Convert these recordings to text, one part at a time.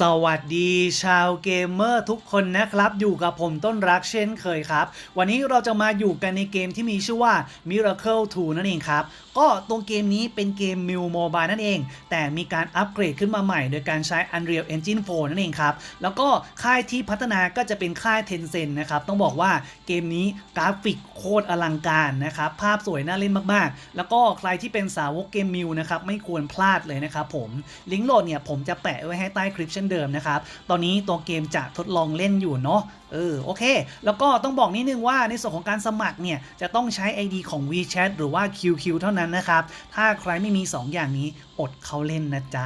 สวัสดีชาวเกมเมอร์ทุกคนนะครับ อยู่กับผมต้นรักเช่นเคยครับ วันนี้เราจะมาอยู่กันในเกมที่มีชื่อว่า Miracle 2 นั่นเองครับ ก็ตัวเกมนี้เป็นเกม m ิวโมบายนั่นเอง แต่มีการอัปเกรดขึ้นมาใหม่ โดยการใช้ Unreal Engine 4 นั่นเองครับ แล้วก็ค่ายที่พัฒนาก็จะเป็นค่าย Tencent นะครับ ต้องบอกว่าเกมนี้กราฟิกโคตรอลังการนะครับ ภาพสวยน่าเล่นมากๆ แล้วก็ใครที่เป็นสาวกเกมมิวนะครับไม่ควรพลาดเลยนะครับผมลิงก์โหลดเนี่ยผมจะแปะไว้ให้ใต้คลิปเช่นเดิมนะครับ ตอนนี้ตัวเกมจะทดลองเล่นอยู่เนาะเออโอเค แล้วก็ต้องบอกนิดนึงว่าในส่วนของการสมัครเนี่ย จะต้องใช้ ID ของ WeChat หรือว่า QQ เท่านั้นนะครับ ถ้าใครไม่มี 2 อย่างนี้อดเข้าเล่นนะจ๊ะ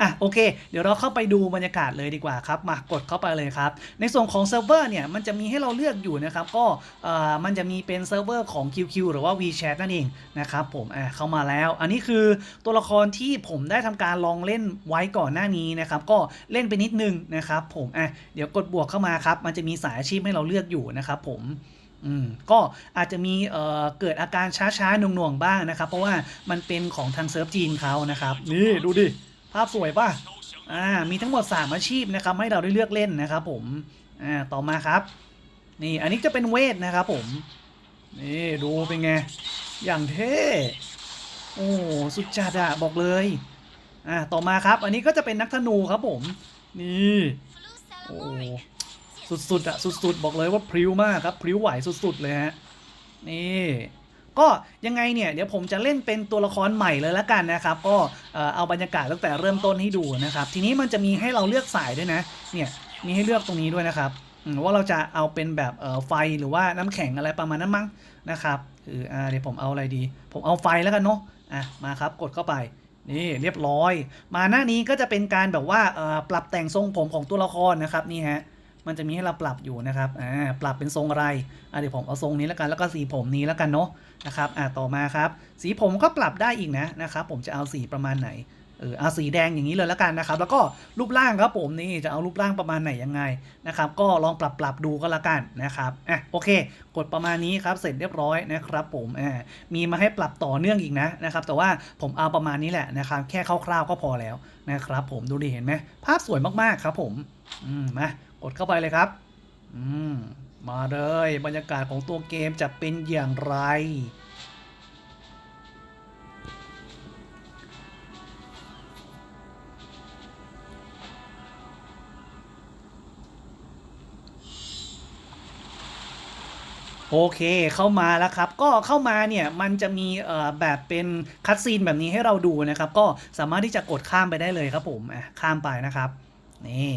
อะโอเค เดี๋ยวเราเข้าไปดูบรรยากาศเลยดีกว่าครับ มากดเข้าไปเลยครับ ในส่วนของเซิร์ฟเวอร์เนี่ยมันจะมีให้เราเลือกอยู่นะครับ ก็เอ่อมันจะมีเป็นเซิร์ฟเวอร์ของ QQ หรือว่า WeChat นั่นเองนะครับผมอะเข้ามาแล้ว อันนี้คือตัวละครที่ผมได้ทำการลองเล่นไว้ก่อนหน้านี้นะครับ ก็เล่นไปนิดนึงนะครับ ผมอะเดี๋ยวกดบวกเข้ามาครับ มันจะมีสายอาชีพให้เราเลือกอยู่นะครับ ผมอืมก็อาจจะมีเอ่อเกิดอาการช้าๆหน่วงๆบ้างนะครับ เพราะว่ามันเป็นของทางเซิร์ฟจีนเขานะครับ นี่ดูดิ ภาพสวยป่ะอ่ามีทั้งหมด 3 อาชีพนะครับให้เราได้เลือกเล่นนะครับผมอ่าต่อมาครับ นี่อันนี้จะเป็นเวทนะครับผมนี่ดูเป็นไง อย่างเท่โอ้สุดจัดอะบอกเลยอ่าต่อมาครับอันนี้ก็จะเป็นนักธนูครับผม นี่โอ้สุดๆอะสุดๆ บอกเลยว่าพริ้วมากครับพริ้วไหวสุดๆเลยฮะนี่ ก็ยังไงเนี่ยเดี๋ยวผมจะเล่นเป็นตัวละครใหม่เลยละกันนะครับ ก็เอาบรรยากาศตั้งแต่เริ่มต้นให้ดูนะครับ ทีนี้มันจะมีให้เราเลือกสายด้วยนะ เนี่ยมีให้เลือกตรงนี้ด้วยนะครับว่าเราจะเอาเป็นแบบไฟหรือว่าน้ำแข็งอะไรประมาณนั้นมั้งนะครับคืออเดี๋ยวผมเอาอะไรดี ผมเอาไฟแล้วกันเนาะอะมาครับกดเข้าไปนี่เรียบร้อย มาหน้านี้ก็จะเป็นการแบบว่าปรับแต่งทรงผมของตัวละครนะครับนี่ฮะ มันจะมีให้เราปรับอยู่นะครับอ่าปรับเป็นทรงอะไรอะเดี๋ยวผมเอาทรงนี้แล้วกันแล้วก็สีผมนี้แล้วกันเนาะนะครับอ่าต่อมาครับ สีผมก็ปรับได้อีกนะนะครับผมจะเอาสีประมาณไหนเออเอาสีแดงอย่างนี้เลยแล้วกันนะครับ แล้วก็รูปร่างครับผมนี่จะเอารูปร่างประมาณไหนยังไงนะครับ ก็ลองปรับปรับดูก็แล้วกันนะครับอะโอเค กดประมาณนี้ครับเสร็จเรียบร้อยนะครับ ผมอ่ามีมาให้ปรับต่อเนื่องอีกนะนะครับ แต่ว่าผมเอาประมาณนี้แหละนะครับ แค่คร่าวๆก็พอแล้วนะครับ ผมดูดิเห็นไหมภาพสวยมากๆครับ ผมอืมมากกดเข้าไปเลยครับ อืม มาเลย บรรยากาศของตัวเกมจะเป็นอย่างไร โอเคเข้ามาแล้วครับ ก็เข้ามาเนี่ยมันจะมีเอ่อแบบเป็นคัดซีนแบบนี้ให้เราดูนะครับ ก็สามารถที่จะกดข้ามไปได้เลยครับผมอะข้ามไปนะครับ นี่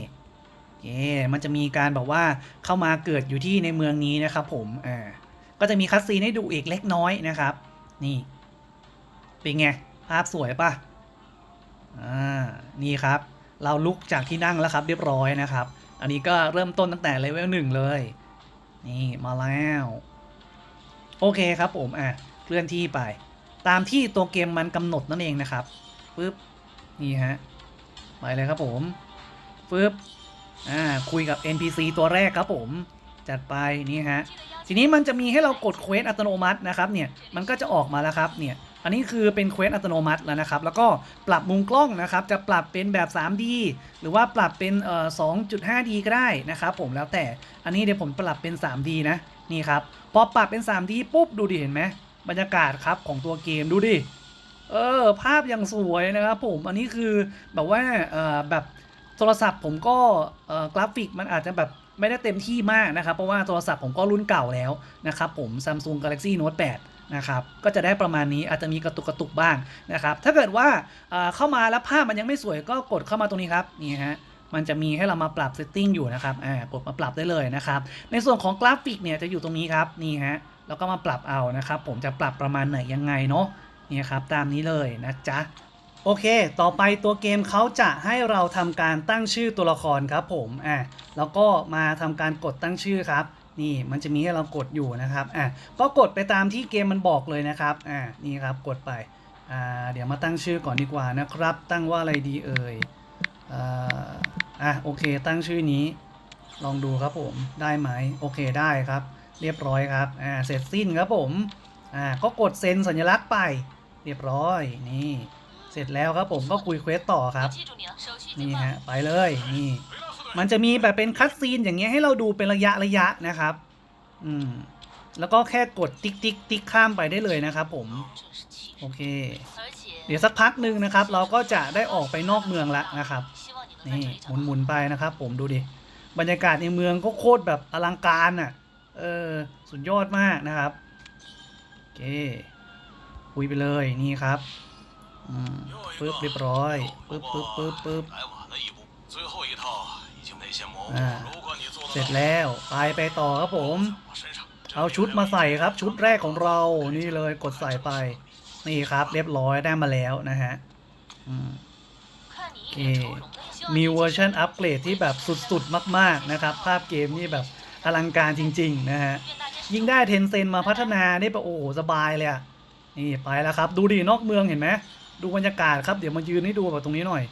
เย่มันจะมีการแบบว่าเข้ามาเกิดอยู่ที่ในเมืองนี้นะครับผมอ่าก็จะมีคัดซีนให้ดูอีกเล็กน้อยนะครับ นี่ เป็นไง ภาพสวยปะอ่า นี่ครับ เราลุกจากที่นั่งแล้วครับ เรียบร้อยนะครับ อันนี้ก็เริ่มต้นตั้งแต่เลเวลหนึ่งเลย นี่มาแล้ว โอเคครับผม อะ เคลื่อนที่ไป ตามที่ตัวเกมมันกำหนดนั่นเองนะครับปึ๊บ นี่ฮะ ไปเลยครับผมปึ๊บ อ่าคุยกับ NPC ตัวแรกครับผม จัดไปนี่ฮะทีนี้มันจะมีให้เรากดเควสอัตโนมัตินะครับเนี่ยมันก็จะออกมาแล้วครับเนี่ยอันนี้คือเป็นเควสอัตโนมัติแล้วนะครับ แล้วก็ปรับมุมกล้องนะครับ จะปรับเป็นแบบ 3D หรือว่าปรับเป็นเอ่อ 2.5D ก็ได้นะครับผมแล้วแต่อันนี้เดี๋ยวผมปรับเป็น 3D นะนี่ครับพอปรับเป็น 3D ปุ๊บดูดิเห็นไหมบรรยากาศครับของตัวเกมดูดิเออภาพยังสวยนะครับผมอันนี้คือแบบว่าเอ่อแบบ โทรศัพท์ผมก็กราฟิกมันอาจจะแบบไม่ได้เต็มที่มากนะครับ เพราะว่าโทรศัพท์ผมก็รุ่นเก่าแล้วนะครับผม Samsung Galaxy Note 8 นะครับ ก็จะได้ประมาณนี้อาจจะมีกระตุกกระตุกบ้างนะครับ ถ้าเกิดว่าเข้ามาแล้วภาพมันยังไม่สวยก็กดเข้ามาตรงนี้ครับนี่ฮะมันจะมีให้เรามาปรับเซตติ้งอยู่นะครับอ่ากดมาปรับได้เลยนะครับ ในส่วนของกราฟิกเนี่ยจะอยู่ตรงนี้ครับนี่ฮะแล้วก็มาปรับเอานะครับ ผมจะปรับประมาณไหนยังไงเนาะนี่ครับตามนี้เลยนะจ๊ะ โอเค ต่อไปตัวเกมเขาจะให้เราทำการตั้งชื่อตัวละครครับผมอะแล้วก็มาทำการกดตั้งชื่อครับ นี่มันจะมีให้เรากดอยู่นะครับอะก็กดไปตามที่เกมมันบอกเลยนะครับอ่านี่ครับกดไปอ่าเดี๋ยวมาตั้งชื่อก่อนดีกว่านะครับ ตั้งว่าอะไรดีเอ่ยอ่าอะโอเค ตั้งชื่อนี้ ลองดูครับผมได้ไหมโอเคได้ครับ เรียบร้อยครับอ่าเสร็จสิ้นครับผมอ่าก็กดเซ็นสัญลักษณ์ไป เรียบร้อยนี่ เสร็จแล้วครับผมก็คุยเควสต่อครับ นี่ฮะไปเลยนี่ มันจะมีแบบเป็นคัตซีนอย่างเงี้ยให้เราดูเป็นระยะระยะนะครับ อืม แล้วก็แค่กดติ๊กติ๊กติ๊กข้ามไปได้เลยนะครับผม โอเค เดี๋ยวสักพักหนึ่งนะครับ เราก็จะได้ออกไปนอกเมืองละนะครับ นี่หมุนหมุนไปนะครับ ผมดูดิ บรรยากาศในเมืองก็โคตรแบบอลังการอะ เออ สุดยอดมากนะครับ โอเคคุยไปเลยนี่ครับ ปึ๊บเรียบร้อยปึ๊บปึ๊บปึ๊บปึ๊บเสร็จแล้วไปไปต่อครับผม เอาชุดมาใส่ครับชุดแรกของเรานี่เลยกดใส่ไป นี่ครับ เรียบร้อยได้มาแล้วนะฮะโอเคมีเวอร์ชันอัปเกรดที่แบบสุดๆ มาก ๆ นะครับ ภาพเกมนี่แบบอลังการจริง ๆ นะฮะ ยิ่งได้เทนเซนมาพัฒนาได้ปะโอ้สบายเลยอะ นี่ไปแล้วครับ ดูดินอกเมืองเห็นไหม ดูบรรยากาศครับ เดี๋ยวมายืนให้ดูแบบตรงนี้หน่อย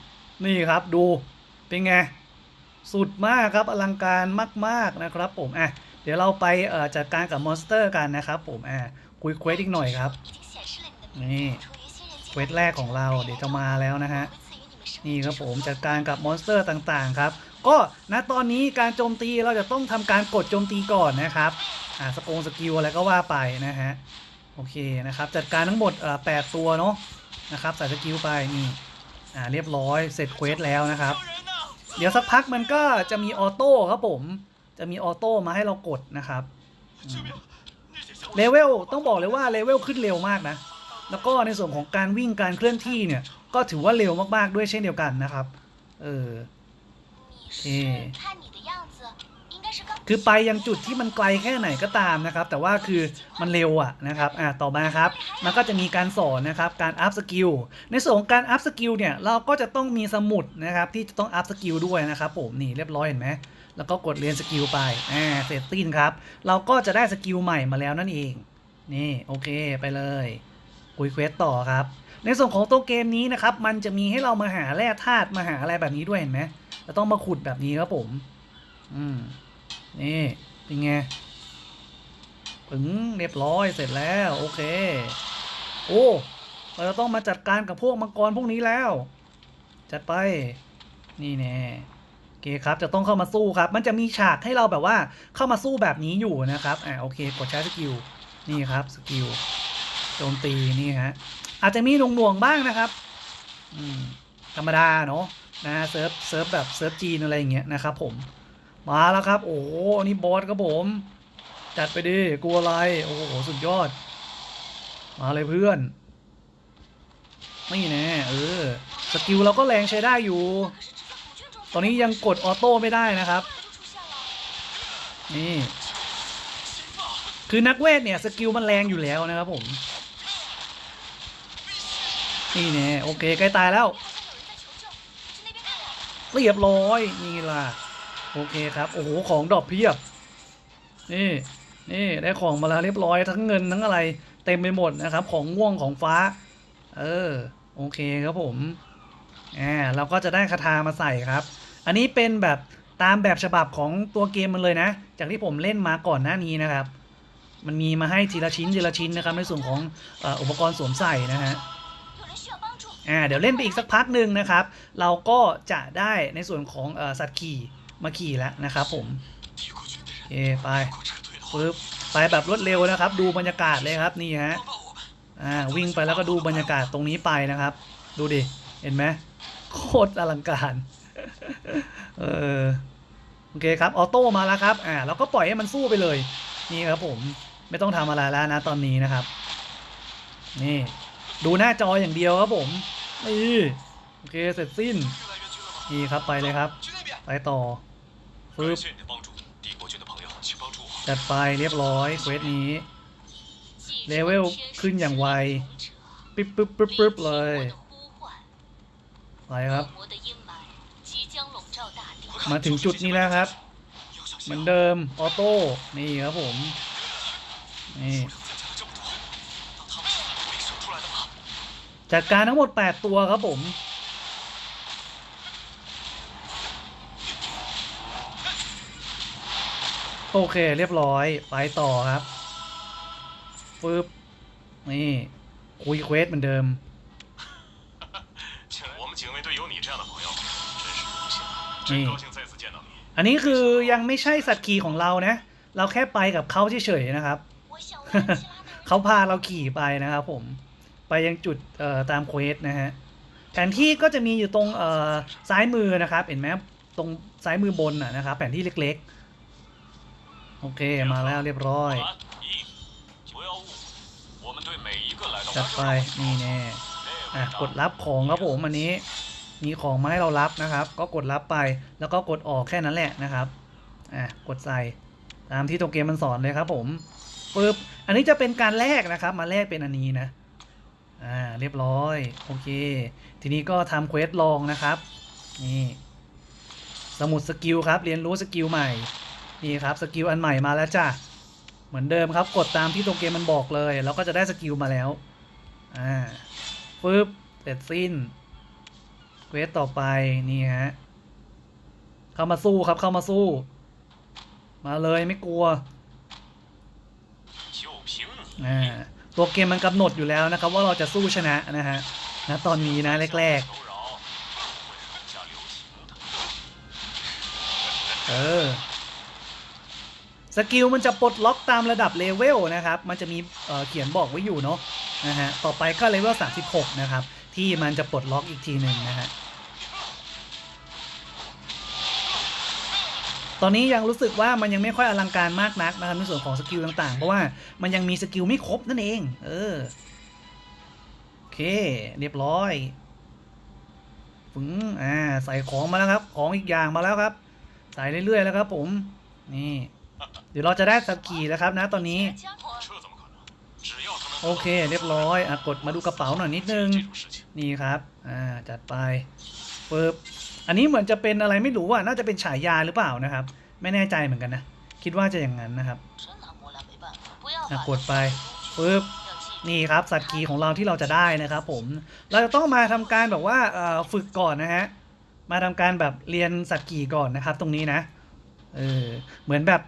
นี่ครับดูเป็นไง สุดมากครับอลังการมาก ๆนะครับ ผมอะเดี๋ยวเราไปจัดการกับมอนสเตอร์กันนะครับ ผมอะคุยเควสอีกหน่อยครับ นี่เควสแรกของเราเดี๋ยวจะมาแล้วนะฮะนี่ครับผมจัดการกับมอนสเตอร์ต่างๆครับ ก็ณตอนนี้การโจมตีเราจะต้องทำการกดโจมตีก่อนนะครับอ่าสกงสกิลอะไรก็ว่าไปนะฮะโอเคนะครับ จัดการทั้งหมดแปดตัวเนาะ นะครับใส่สกิลไปนี่อ่าเรียบร้อยเสร็จเควสแล้วนะครับ เดี๋ยวสักพักมันก็จะมีออโต้ครับผม จะมีออโต้มาให้เรากดนะครับเลเวลต้องบอกเลยว่าเลเวลขึ้นเร็วมากนะ แล้วก็ในส่วนของการวิ่งการเคลื่อนที่เนี่ย ก็ถือว่าเร็วมากๆด้วยเช่นเดียวกันนะครับ เออโอเคือไปยังจุดที่มันไกลแค่ไหนก็ตามนะครับ แต่ว่าคือมันเร็วอะนะครับอ่าต่อมาครับ มันก็จะมีการสอนนะครับการอัพสกิลในส่วนของการอัพสกิลเนี่ยเราก็จะต้องมีสมุดนะครับที่จะต้องอัพสกิลด้วยนะครับผมนี่เรียบร้อยเห็นไหมแล้วก็กดเรียนสกิลไปอ่าเสร็จสิ้นครับ เราก็จะได้สกิลใหม่มาแล้วนั่นเอง นี่โอเคไปเลยคุยเควสต่อครับ ในส่วนของตัวเกมนี้นะครับ มันจะมีให้เรามาหาแร่ธาตุมาหาอะไรแบบนี้ด้วยเห็นไหมเราต้องมาขุดแบบนี้ครับผม อืม นี่เป็นไงปึงเรียบร้อยเสร็จแล้ว โอเค โอ้เราจะต้องมาจัดการกับพวกมังกรพวกนี้แล้ว จัดไป นี่แน่โอเคครับ จะต้องเข้ามาสู้ครับ มันจะมีฉากให้เราแบบว่าเข้ามาสู้แบบนี้อยู่นะครับอ่าโอเค กดใช้สกิล นี่ครับสกิลโจมตีนี่ฮะ อาจจะมีหน่วงๆบ้างนะครับ อืม ธรรมดาเนาะนะเซิร์ฟเซิร์ฟแบบเซิร์ฟจีนอะไรอย่างเงี้ยนะครับผม มาแล้วครับ โอ้โหนี่บอสครับผม จัดไปดิกลัวอะไร โอ้โห สุดยอด มาเลยเพื่อนนี่แน่เออ สกิลเราก็แรงใช้ได้อยู่ ตอนนี้ยังกดออโต้ไม่ได้นะครับ นี่ คือนักเวทเนี่ย สกิลมันแรงอยู่แล้วนะครับผม นี่แน่โอเคใกล้ตายแล้ว เรียบร้อย นี่ล่ะ โอเคครับ โอ้โห ของดอกเพียบ นี่ นี่ ได้ของมาแล้วเรียบร้อย ทั้งเงินทั้งอะไร เต็มไปหมดนะครับ ของง่วงของฟ้า เออ โอเคครับผม อ่า เราก็จะได้คาถามาใส่ครับ อันนี้เป็นแบบตามแบบฉบับของตัวเกมมันเลยนะ จากที่ผมเล่นมาก่อนหน้านี้นะครับ มันมีมาให้ทีละชิ้นทีละชิ้นนะครับ ในส่วนของอุปกรณ์สวมใส่นะฮะอ่าเดี๋ยวเล่นไปอีกสักพักหนึ่งนะครับ เราก็จะได้ในส่วนของสัตว์ขี่ มาขี่แล้วนะครับผมเอไปปึ๊บไปแบบรวดเร็วนะครับ ดูบรรยากาศเลยครับนี่ฮะอ่าวิ่งไปแล้วก็ดูบรรยากาศตรงนี้ไปนะครับ ดูดิเห็นไหมโคตรอลังการเออโอเคครับออโต้มาแล้วครับอ่าเราก็ปล่อยให้มันสู้ไปเลย นี่ครับผมไม่ต้องทำอะไรแล้วนะตอนนี้นะครับ นี่ดูหน้าจออย่างเดียวครับผมนี่โอเคเสร็จสิ้นนี่ครับไปเลยครับ ไปต่อปึ๊บจัดไปเรียบร้อยเควสนี้เลเวลขึ้นอย่างไวปิ๊บปึ๊บปึ๊บปึ๊บเลยไปครับ มาถึงจุดนี้แล้วครับ เหมือนเดิม ออโต้ นี่ครับผม นี่จัดการทั้งหมด 8 ตัวครับผม โอเคเรียบร้อย ไปต่อครับปื๊บนี่คุยเควสเหมือนเดิมนี่อันนี้คือยังไม่ใช่สัตว์ขี่ของเรานะ เราแค่ไปกับเขาเฉยๆนะครับเขาพาเราขี่ไปนะครับผมไปยังจุดตามเควสนะฮะแผนที่ก็จะมีอยู่ตรงซ้ายมือนะครับ เห็นไหมตรงซ้ายมือบนนะครับ แผนที่เล็กๆ โอเคมาแล้วเรียบร้อยจัดไปนี่แน่อะกดรับของครับผมอันนี้ มีของมาให้เรารับนะครับ ก็กดรับไปแล้วก็กดออกแค่นั้นแหละนะครับอะกดใส่ตามที่ตัวเกมมันสอนเลยครับผมปึ๊บอันนี้จะเป็นการแลกนะครับ มาแลกเป็นอันนี้นะอ่าเรียบร้อยโอเค ทีนี้ก็ทำเควสลองนะครับนี่สมุดสกิลครับ เรียนรู้สกิลใหม่ นี่ครับสกิลอันใหม่มาแล้วจ้ะเหมือนเดิมครับกดตามที่ตรงเกมมันบอกเลย แล้วก็จะได้สกิลมาแล้วอ่าปึ๊บเสร็จสิ้นเควสต่อไปนี่ฮะเข้ามาสู้ครับเข้ามาสู้ มาเลยไม่กลัวอ่าตัวเกมมันกำหนดอยู่แล้วนะครับ ว่าเราจะสู้ชนะนะฮะนะตอนนี้นะแรกๆเออ สกิลมันจะปลดล็อกตามระดับเลเวลนะครับ มันจะมีเเขียนบอกไว้อยู่เนาะนะฮะต่อไปก็เลเวล36 นะครับ ที่มันจะปลดล็อกอีกทีหนึ่งนะฮะตอนนี้ยังรู้สึกว่ามันยังไม่ค่อยอลังการมากนักนะครับในส่วนของสกิลต่างๆ เพราะว่ามันยังมีสกิลไม่ครบนั่นเอง เออโอเค เรียบร้อยฟึงอ่าใส่ของมาแล้วครับ ของอีกอย่างมาแล้วครับ ใส่เรื่อยๆแล้วครับผมนี่ เดี๋ยวเราจะได้สกีนะครับนะตอนนี้ โอเค เรียบร้อยอกดมาดูกระเป๋าหน่อยนิดนึง นี่ครับอ่าจัดไปปึบอันนี้เหมือนจะเป็นอะไรไม่รู้ว่าน่าจะเป็นฉายาหรือเปล่านะครับ ไม่แน่ใจเหมือนกันนะ คิดว่าจะอย่างนั้นนะครับกดไปปึ๊บนี่ครับสัตว์กีของเราที่เราจะได้นะครับ ผมเราจะต้องมาทำการแบบว่าฝึกก่อนนะฮะมาทำการแบบเรียนสัตว์กีก่อนนะครับ ตรงนี้นะเออเหมือนแบบ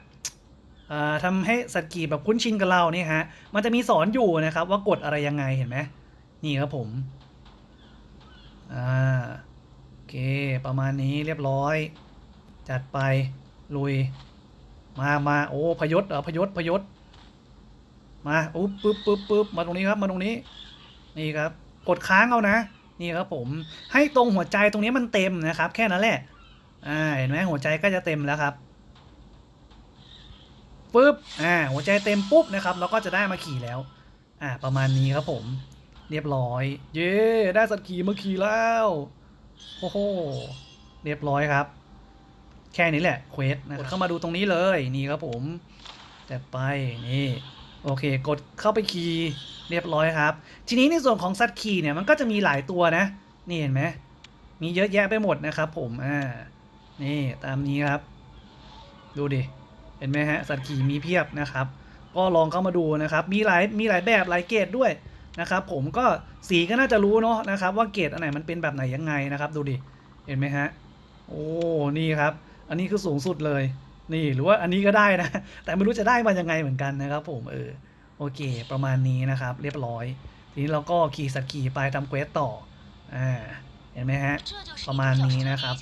ทำให้สัตว์กีแบบคุ้นชินกับเรานี่ฮะ มันจะมีสอนอยู่นะครับว่ากดอะไรยังไงเห็นไหมนี่ครับผมอ่าโอเคประมาณนี้เรียบร้อย จัดไปลุย มามาโอ้พยศเหรอพยศพยศมาอุ๊บปึ๊บปึ๊บปึ๊บมาตรงนี้ครับมาตรงนี้ นี่ครับ กดค้างเอานะ นี่ครับผมให้ตรงหัวใจตรงนี้มันเต็มนะครับ แค่นั้นแหละอ่าเห็นไหมหัวใจก็จะเต็มแล้วครับ ปึ๊บอ่าหัวใจเต็มปุ๊บนะครับเราก็จะได้มาขี่แล้ว อ่าประมาณนี้ครับผม เรียบร้อย เย้ได้สัตว์ขี่มาขี่แล้วโอ้โหเรียบร้อยครับ แค่นี้แหละเควสนะกดเข้ามาดูตรงนี้เลยนี่ครับผมจัดไปนี่โอเค กดเข้าไปคีย์เรียบร้อยครับ ทีนี้ในส่วนของสัตว์คีย์เนี่ยมันก็จะมีหลายตัวนะ นี่เห็นไหมมีเยอะแยะไปหมดนะครับผมอ่านี่ตามนี้ครับ ดูดิ เห็นไหมฮะสัตว์ขี่มีเพียบนะครับ ก็ลองเข้ามาดูนะครับ มีหลายมีหลายแบบหลายเกรดด้วยนะครับ ผมก็สีก็น่าจะรู้เนาะนะครับ ว่าเกรดอันไหนมันเป็นแบบไหนยังไงนะครับ ดูดิเห็นไหมฮะโอ้นี่ครับ อันนี้คือสูงสุดเลย นี่หรือว่าอันนี้ก็ได้นะ แต่ไม่รู้จะได้มายังไงเหมือนกันนะครับ ผมเออโอเค ประมาณนี้นะครับ เรียบร้อย ทีนี้เราก็ขี่สัตว์ขี่ไปทำเควสต่ออ่าเห็นไหมฮะประมาณนี้นะครับ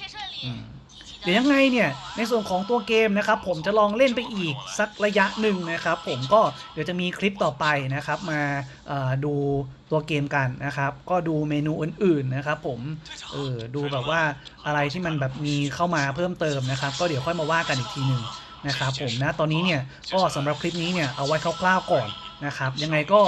เดี๋ยวยังไงเนี่ยในส่วนของตัวเกมนะครับ ผมจะลองเล่นไปอีกสักระยะหนึ่งนะครับ ผมก็เดี๋ยวจะมีคลิปต่อไปนะครับ มาดูตัวเกมกันนะครับ ก็ดูเมนูอื่นๆนะครับ ผมเออดูแบบว่าอะไรที่มันแบบมีเข้ามาเพิ่มเติมนะครับ ก็เดี๋ยวค่อยมาว่ากันอีกทีหนึ่งนะครับผมนะตอนนี้เนี่ยก็สำหรับคลิปนี้เนี่ยเอาไว้คร่าวๆก่อน นะครับ ยังไงก็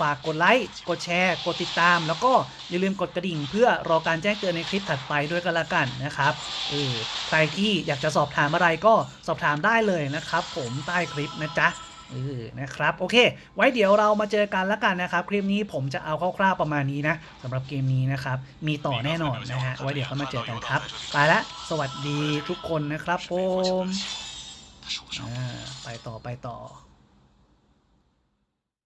ฝากกดไลค์ กดแชร์ กดติดตาม แล้วก็อย่าลืมกดกระดิ่ง เพื่อรอการแจ้งเตือนในคลิปถัดไปด้วยกันละกันนะครับเออใครที่อยากจะสอบถามอะไรก็สอบถามได้เลยนะครับ ผมใต้คลิปนะจ๊ะเออนะครับ โอเค ไว้เดี๋ยวเรามาเจอกันละกันนะครับ คลิปนี้ผมจะเอาคร่าวๆประมาณนี้นะสำหรับเกมนี้นะครับ มีต่อแน่นอนนะฮะ ไว้เดี๋ยวเขามาเจอกันครับ ไปละสวัสดีทุกคนนะครับผมไปต่อไปต่อ